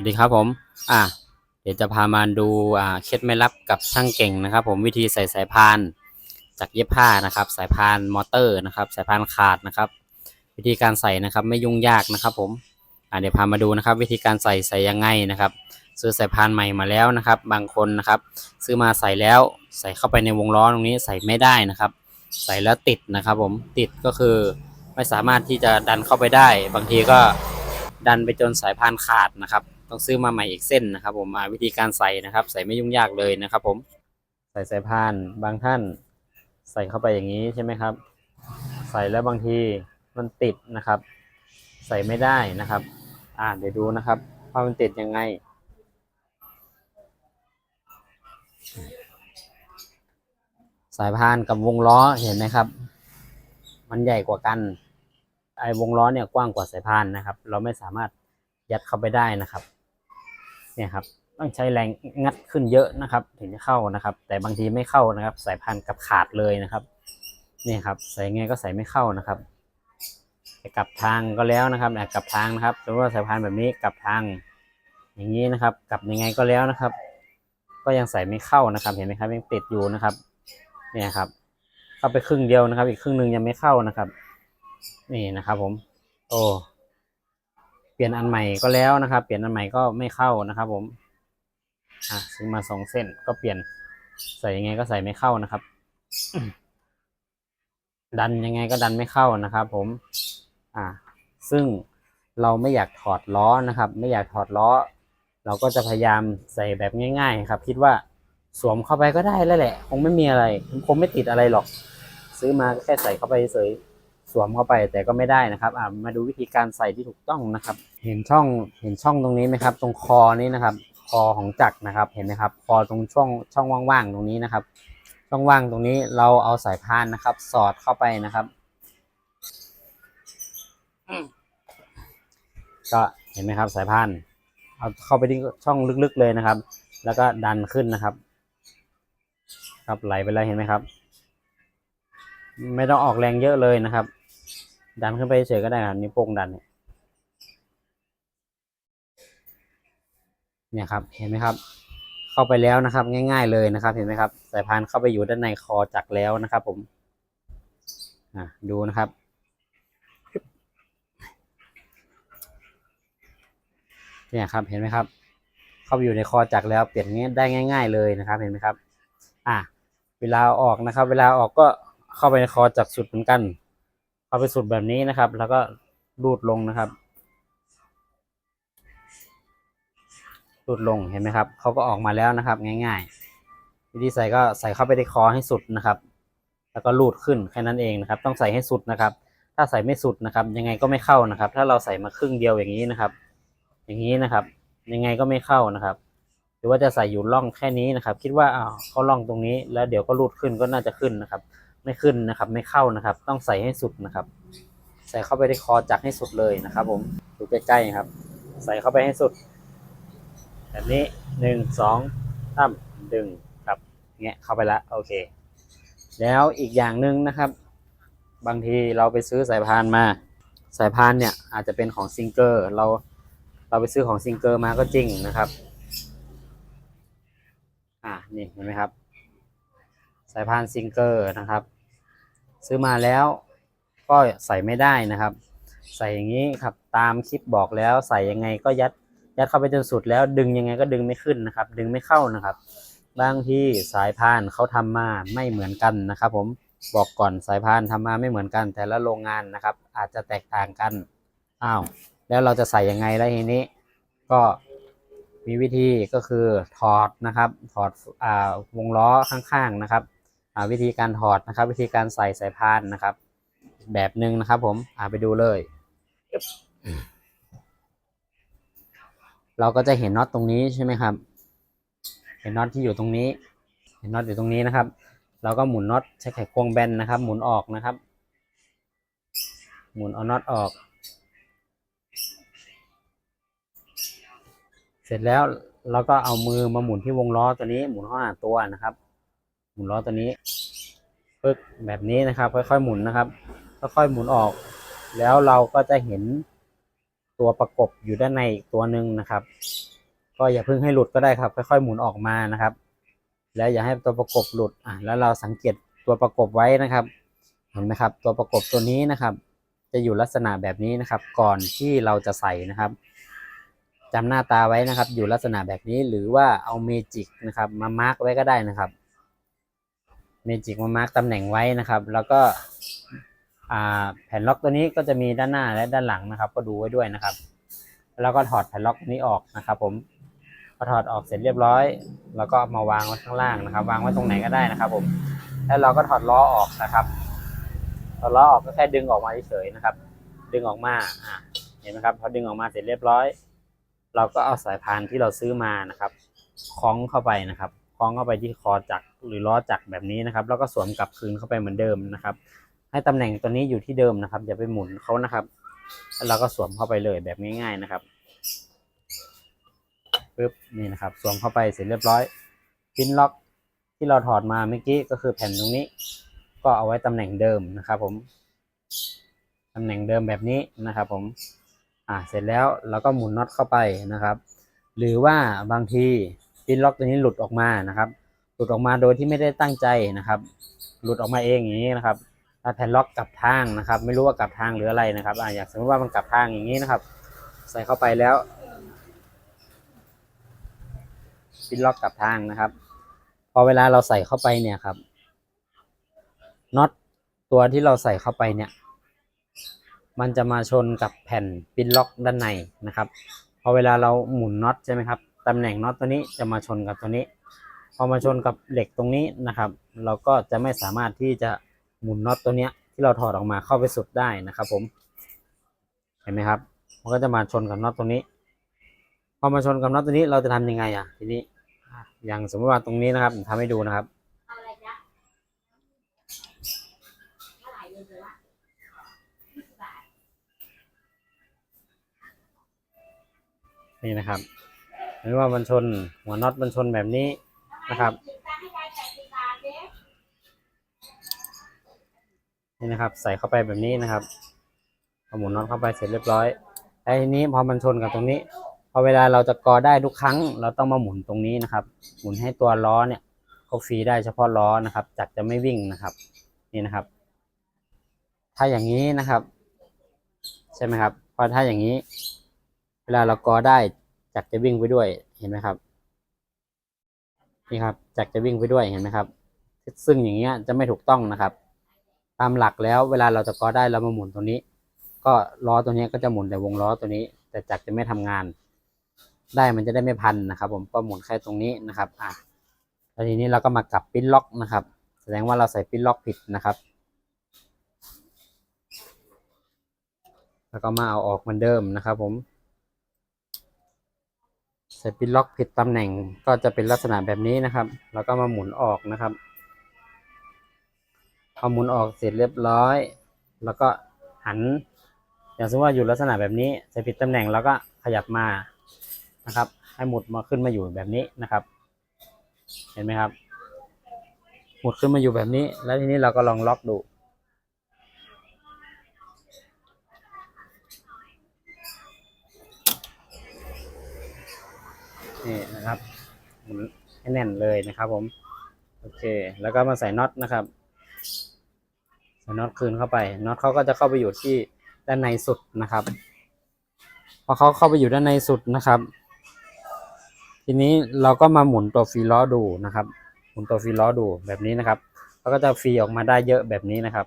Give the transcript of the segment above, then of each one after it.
วัสดีครับผม อะเดี๋ยวจะพามาดูอ่าเคล็ดไม่ลับกับช่างเก่งนะครับ ผมวิธีใส่สายพานจากเย็บผ้านะครับ สายพานมอเตอร์นะครับ สายพานขาดนะครับ วิธีการใส่นะครับไม่ยุ่งยากนะครับ ผม อ่าเดี๋ยวพามาดูนะครับ วิธีการใส่ใส่ยังไงนะครับ ซื้อสายพานใหม่มาแล้วนะครับ บางคนนะครับ ซื้อมาใส่แล้วใส่เข้าไปในวงล้อตรงนี้ใส่ไม่ได้นะครับ ใส่แล้วติดนะครับ ผมติดก็คือไม่สามารถที่จะดันเข้าไปได้ บางทีก็ดันไปจนสายพานขาดนะครับ ต้องซื้อมาใหม่อีกเส้นนะครับ ผมอ่าวิธีการใส่นะครับ ใส่ไม่ยุ่งยากเลยนะครับ ผมใส่สายพานบางท่าน ใส่เข้าไปอย่างนี้ใช่ไหมครับ ใส่แล้วบางทีมันติดนะครับ ใส่ไม่ได้นะครับ อ่าเดี๋ยวดูนะครับว่ามันติดยังไงสายพานกับวงล้อเห็นไหมครับ มันใหญ่กว่ากัน ไอ้วงล้อเนี่ยกว้างกว่าสายพานนะครับ เราไม่สามารถยัดเข้าไปได้นะครับ เนี่ยครับต้องใช้แรงงัดขึ้นเยอะนะครับ ถึงจะเข้านะครับ แต่บางทีไม่เข้านะครับ สายพานกับขาดเลยนะครับนี่ครับ ใส่ไงก็ใส่ไม่เข้านะครับกลับทางก็แล้วนะครับกลับทางนะครับสมมติว่าสายพานแบบนี้กลับทาง อย่างนี้นะครับ กลับยังไงก็แล้วนะครับ ก็ยังใส่ไม่เข้านะครับ เห็นไหมครับยังติดอยู่นะครับ เนี่ยครับ เข้าไปครึ่งเดียวนะครับ อีกครึ่งหนึ่งยังไม่เข้านะครับ นี่นะครับ ผม โอ้ เปลี่ยนอันใหม่ก็แล้วนะครับ เปลี่ยนอันใหม่ก็ไม่เข้านะครับ ผมอะซื้อมาสองเส้นก็เปลี่ยนใส่ยังไงก็ใส่ไม่เข้านะครับ ดันยังไงก็ดันไม่เข้านะครับ ผม อ่า ซึ่งเราไม่อยากถอดล้อนะครับ ไม่อยากถอดล้อ เราก็จะพยายามใส่แบบง่าย ๆ ครับ คิดว่าสวมเข้าไปก็ได้แล้วแหละ คงไม่มีอะไร คงไม่ติดอะไรหรอก ซื้อมาก็แค่ใส่เข้าไปเฉย สวมเข้าไปแต่ก็ไม่ได้นะครับอ่ามาดูวิธีการใส่ที่ถูกต้องนะครับ เห็นช่องเห็นช่องตรงนี้ไหมครับ ตรงคอนี้นะครับ คอของจักรนะครับเห็นไหมครับ คอตรงช่องช่องว่างๆตรงนี้นะครับ ช่องว่างตรงนี้เราเอาสายพานนะครับ สอดเข้าไปนะครับก็เห็นไหมครับ สายพานเอาเข้าไปที่ช่องลึกๆเลยนะครับ แล้วก็ดันขึ้นนะครับ ครับไหลไปเลยเห็นไหมครับ ไม่ต้องออกแรงเยอะเลยนะครับ ดันขึ้นไปเฉยก็ได้ครับนิ้วโป้งดันเนี่ยเนี่ยครับ เห็นไหมครับ เข้าไปแล้วนะครับ ง่าย ๆเลยนะครับ เห็นไหมครับ สายพานเข้าไปอยู่ด้านในคอจักรแล้วนะครับ ผมอะดูนะครับ เนี่ยครับ เห็นไหมครับ เข้าไปอยู่ในคอจักรแล้วเปลี่ยนง่ายได้ง่าย ๆ เลยนะครับ เห็นไหมครับ อะเวลาออกนะครับ เวลาอาออกก็เข้าไปในคอจักรสุดเหมือนกัน เข้าไปสุดแบบนี้นะครับ แล้วก็รูดลงนะครับ รูดลงเห็นไหมครับเขาก็ออกมาแล้วนะครับ ง่ายๆ วิธีใส่ก็ใส่เข้าไปในคอให้สุดนะครับ แล้วก็รูดขึ้นแค่นั้นเองนะครับ ต้องใส่ให้สุดนะครับ ถ้าใส่ไม่สุดนะครับ ยังไงก็ไม่เข้านะครับ ถ้าเราใส่มาครึ่งเดียวอย่างนี้นะครับ อย่างนี้นะครับ ยังไงก็ไม่เข้านะครับหรือว่าจะใส่อยู่ร่องแค่นี้นะครับ คิดว่าอ้าวเขาร่องตรงนี้แล้วเดี๋ยวก็รูดขึ้นก็น่าจะขึ้นนะครับ ไม่ขึ้นนะครับ ไม่เข้านะครับ ต้องใส่ให้สุดนะครับ ใส่เข้าไปในคอจักให้สุดเลยนะครับ ผมดูใกล้ๆครับ ใส่เข้าไปให้สุด แบบนี้หนึ่งสองสามดึงครับเงี้ยเข้าไปละโอเค แล้วอีกอย่างหนึ่งนะครับ บางทีเราไปซื้อสายพานมา สายพานเนี่ยอาจจะเป็นของซิงเกอร์เราเราไปซื้อของซิงเกอร์มาก็จริงนะครับ อ่านี่เห็นไหมครับายพานซิงเกอร์นะครับ ซื้อมาแล้วก็ใส่ไม่ได้นะครับ ใส่อย่างนี้ครับตามคลิปบอกแล้วใส่ยังไงก็ยัดยัดเข้าไปจนสุดแล้วดึงยังไงก็ดึงไม่ขึ้นนะครับ ดึงไม่เข้านะครับบางที่สายพานเขาทำมาไม่เหมือนกันนะครับ ผมบอกก่อนสายพานทำมาไม่เหมือนกัน แต่ละโรงงานนะครับ อาจจะแตกต่างกันอ้าวแล้วเราจะใส่ยังไงแล้วทีนี้ ก็มีวิธีก็คือถอดนะครับ ถอดอวงล้อข้างๆนะครับ วิธีการถอดนะครับ วิธีการใส่สายพานนะครับ แบบหนึ่งนะครับผมอ่าไปดูเลย เราก็จะเห็นน็อตตรงนี้ใช่ไหมครับ เห็นน็อตที่อยู่ตรงนี้ เห็นน็อตอยู่ตรงนี้นะครับ เราก็หมุนน็อตใช้ไขควงแบนนะครับ หมุนออกนะครับ หมุนเอาน็อตออก เสร็จแล้วเราก็เอามือมาหมุนที่วงล้อตัวนี้ หมุนเข้าหาตัวนะครับห มุนล้อตัวนี้ปึ๊กแบบนี้นะครับ ค่อยๆหมุนนะครับ ค่อยๆหมุนออก แล้วเราก็จะเห็นตัวประกบอยู่ด้านในอีกตัวหนึ่งนะครับ ก็อย่าเพิ่งให้หลุดก็ได้ครับ ค่อยๆหมุนออกมานะครับ แล้วอย่าให้ตัวประกบหลุดอะแล้วเราสังเกตตัวประกบไว้นะครับ เห็นไหมครับ ตัวประกบตัวนี้นะครับ จะอยู่ลักษณะแบบนี้นะครับ ก่อนที่เราจะใส่นะครับจำหน้าตาไว้นะครับ อยู่ลักษณะแบบนี้หรือว่าเอาเมจิกนะครับ มามาร์กไว้ก็ได้นะครับ เมจิกมามาร์กตำแหน่งไว้นะครับ แล้วก็แผ่นล็อกตัวนี้ก็จะมีด้านหน้าและด้านหลังนะครับ ก็ดูไว้ด้วยนะครับ แล้วก็ถอดแผ่นล็อกนี้ออกนะครับ ผมพอถอดออกเสร็จเรียบร้อย แล้วก็มาวางไว้ข้างล่างนะครับ วางไว้ตรงไหนก็ได้นะครับ ผม แล้วเราก็ถอดล้อออกนะครับถอดล้อออกก็แค่ดึงออกมาเฉยๆนะครับ ดึงออกมาเห็นไหมครับพอดึงออกมาเสร็จเรียบร้อย เราก็เอาสายพานที่เราซื้อมานะครับคล้องเข้าไปนะครับคล้องเข้าไปที่คอจักร หรือล้อจักรแบบนี้นะครับ แล้วก็สวมกลับคืนเข้าไปเหมือนเดิมนะครับ ให้ตำแหน่งตัวนี้อยู่ที่เดิมนะครับ อย่าไปหมุนเขานะครับ แล้วเราก็สวมเข้าไปเลยแบบง่าย ๆนะครับปึ๊บนี่นะครับ สวมเข้าไปเสร็จเรียบร้อยพินล็อกที่เราถอดมาเมื่อกี้ก็คือแผ่นตรงนี้ ก็เอาไว้ตำแหน่งเดิมนะครับผมตำแหน่งเดิมแบบนี้นะครับ ผม อ่าเสร็จแล้วเราก็หมุนน็อตเข้าไปนะครับ หรือว่าบางทีปินล็อกตัวนี้หลุดออกมานะครับ หลุดออกมาโดยที่ไม่ได้ตั้งใจนะครับ หลุดออกมาเองอย่างนี้นะครับถ้าแผ่นล็อกกลับทางนะครับ ไม่รู้ว่ากลับทางหรืออะไรนะครับอ่าอยากสมมติว่ามันกลับทางอย่างนี้นะครับ ใส่เข้าไปแล้วปินล็อกกลับทางนะครับ พอเวลาเราใส่เข้าไปเนี่ยครับน็อตตัวที่เราใส่เข้าไปเนี่ย มันจะมาชนกับแผ่นปินล็อกด้านในนะครับ พอเวลาเราหมุนน็อตใช่ไหมครับตำแหน่งน็อตตัวนี้จะมาชนกับตัวนี้ พอมาชนกับเหล็กตรงนี้นะครับ เราก็จะไม่สามารถที่จะหมุนน็อตตัวเนี้ยที่เราถอดออกมาเข้าไปสุดได้นะครับ ผม เห็นไหมครับ มันก็จะมาชนกับน็อตตรงนี้ พอมาชนกับน็อตตัวนี้เราจะทำยังไงอะ ทีนี้อะอย่างสมมติว่าตรงนี้นะครับผมทำให้ดูนะครับเอาอะไรจ๊ะเท่าไหร่เงินเดือนละยี่สิบบาทนี่นะครับเห็นว่ามันชนหัวน็อตมันชนแบบนี้ นะครับนี่นะครับ ใส่เข้าไปแบบนี้นะครับเอาหมุนน็อตเข้าไปเสร็จเรียบร้อยแล้ทีนี้พอมันชนกับตรงนี้พอเวลาเราจะกอได้ทุกครั้ง เราต้องมาหมุนตรงนี้นะครับ หมุนให้ตัวล้อเนี่ยเขาฟรีได้เฉพาะล้อนะครับจักรจะไม่วิ่งนะครับ นี่นะครับ ถ้าอย่างนี้นะครับ ใช่ไหมครับเพราะถ้าอย่างนี้ เวลาเรากอได้จักรจะวิ่งไปด้วยเห็นไหมครับ นี่ครับจักรจะวิ่งไปด้วยเห็นไหมครับ ซึ่งอย่างเงี้ยจะไม่ถูกต้องนะครับ ตามหลักแล้วเวลาเราจะกอได้เรามาหมุนตัวนี้ ก็ล้อตัวนี้ก็จะหมุนแต่วงล้อตัวนี้ แต่จักรจะไม่ทำงาน ได้มันจะได้ไม่พันนะครับ ผมก็หมุนแค่ตรงนี้นะครับอะแล้วทีนี้เราก็มากลับปิ้นล็อกนะครับ แสดงว่าเราใส่ปิ้นล็อกผิดนะครับ แล้วก็มาเอาออกเหมือนเดิมนะครับ ผม ใส่ปิ้นล็อกผิดตำแหน่งก็จะเป็นลักษณะแบบนี้นะครับ แล้วก็มาหมุนออกนะครับพอหมุนออกเสร็จเรียบร้อย แล้วก็หัน อย่างสมมติว่าอยู่ลักษณะแบบนี้ใส่ผิดตำแหน่งแล้วก็ขยับมานะครับ ให้หมุดมาขึ้นมาอยู่แบบนี้นะครับ เห็นไหมครับ หมุดขึ้นมาอยู่แบบนี้ แล้วทีนี้เราก็ลองล็อกดู มุนให้แน่นเลยนะครับ ผม โอเค แล้วก็มาใส่น็อตนะครับใส่น็อตคืนเข้าไปน็อตเขาก็จะเข้าไปอยู่ที่ด้านในสุดนะครับ พอเขาเข้าไปอยู่ด้านในสุดนะครับ ทีนี้เราก็มาหมุนตัวฟีล้อดูนะครับ หมุนตัวฟีล้อดูแบบนี้นะครับเขาก็จะฟีออกมาได้เยอะแบบนี้นะครับ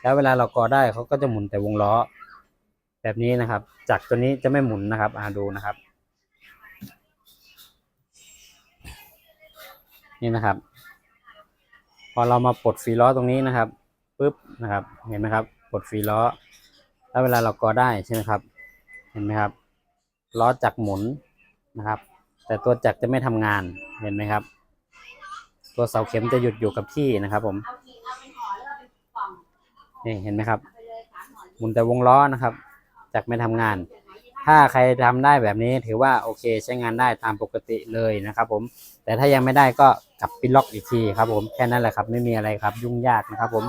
แล้วเวลาเรากอได้เขาก็จะหมุนแต่วงล้อ แบบนี้นะครับ จากตัวนี้จะไม่หมุนนะครับอ่าดูนะครับ นี่นะครับ พอเรามาปลดฟรีล้อตรงนี้นะครับปุ๊บนะครับ เห็นไหมครับปลดฟรีล้อ แล้วเวลาเรากอได้ใช่ไหมครับ เห็นไหมครับล้อจักรหมุนนะครับ แต่ตัวจักรจะไม่ทำงานเห็นไหมครับ ตัวเสาเข็มจะหยุดอยู่กับที่นะครับ ผมนี่เห็นไหมครับเอาไปเลยสามห่อหมุนแต่วงล้อนะครับจักรไม่ทำงาน ถ้าใครทำได้แบบนี้ถือว่าโอเคใช้งานได้ตามปกติเลยนะครับผม แต่ถ้ายังไม่ได้ก็กลับปิดล็อกอีกทีครับผมแค่นั้นแหละครับไม่มีอะไรครับ ยุ่งยากนะครับผม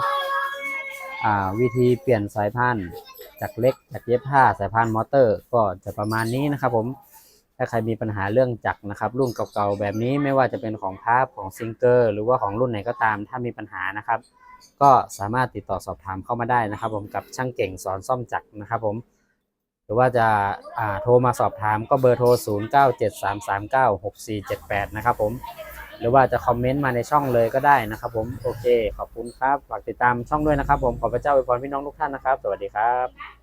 วิธีเปลี่ยนสายพานจากเล็กจากเย็บผ้าสายพานมอเตอร์ ก็จะประมาณนี้นะครับผมถ้าใครมีปัญหาเรื่องจักรนะครับ รุ่นเก่าๆแบบนี้ไม่ว่าจะเป็นของพาร์ฟของซิงเกอร์ หรือว่าของรุ่นไหนก็ตาม ถ้ามีปัญหานะครับ ก็สามารถติดต่อสอบถามเข้ามาได้นะครับ ผมกับช่างเก่งสอนซ่อมจักรนะครับผม หรือว่าจะอ่าโทรมาสอบถามก็เบอร์โทร 0973396478 นะครับผม หรือว่าจะคอมเมนต์มาในช่องเลยก็ได้นะครับผม โอเค ขอบคุณครับ ฝากติดตามช่องด้วยนะครับผม ขอพระเจ้าอวยพรพี่น้องทุกท่านนะครับ สวัสดีครับ